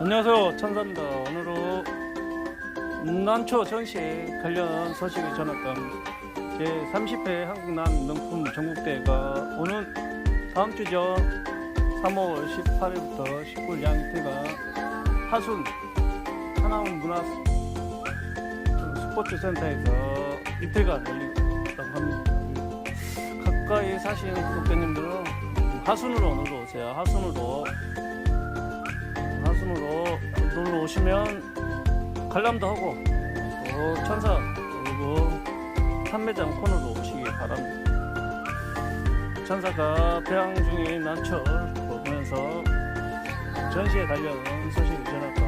안녕하세요. 천사입니다. 오늘은 난초 전시 관련 소식을 전할까 합니다 제 30회 한국남 명품 전국대회가 오는 다음 주죠 3월 18일부터 19일 양 이틀간 하순 하나원 문화 스포츠 센터에서 이틀간 열린다고 합니다. 가까이 사시는 구독자님들은 하순으로 놀러 오세요. 하순으로 오시면 관람도 하고 또 천사 그리고 판매장 코너로 오시기 바랍니다. 천사가 배양 중인 난철 보면서 전시에 관련 소식을 전할까 합니다. 제 30회 한국남